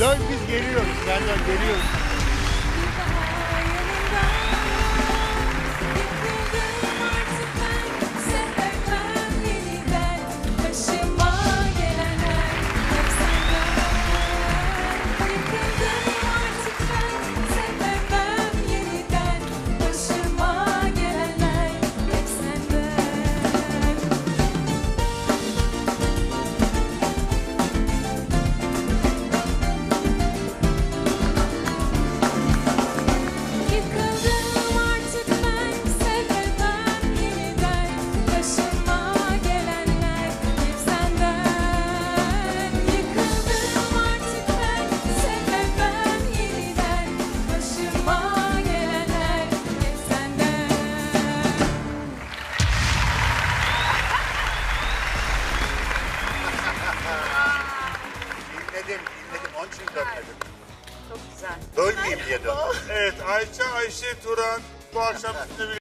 Dön biz geliyoruz. Serdar geliyoruz. Bölmeyeyim diye döndüm. Evet Ayça Ayşe Turan bu akşam sizinle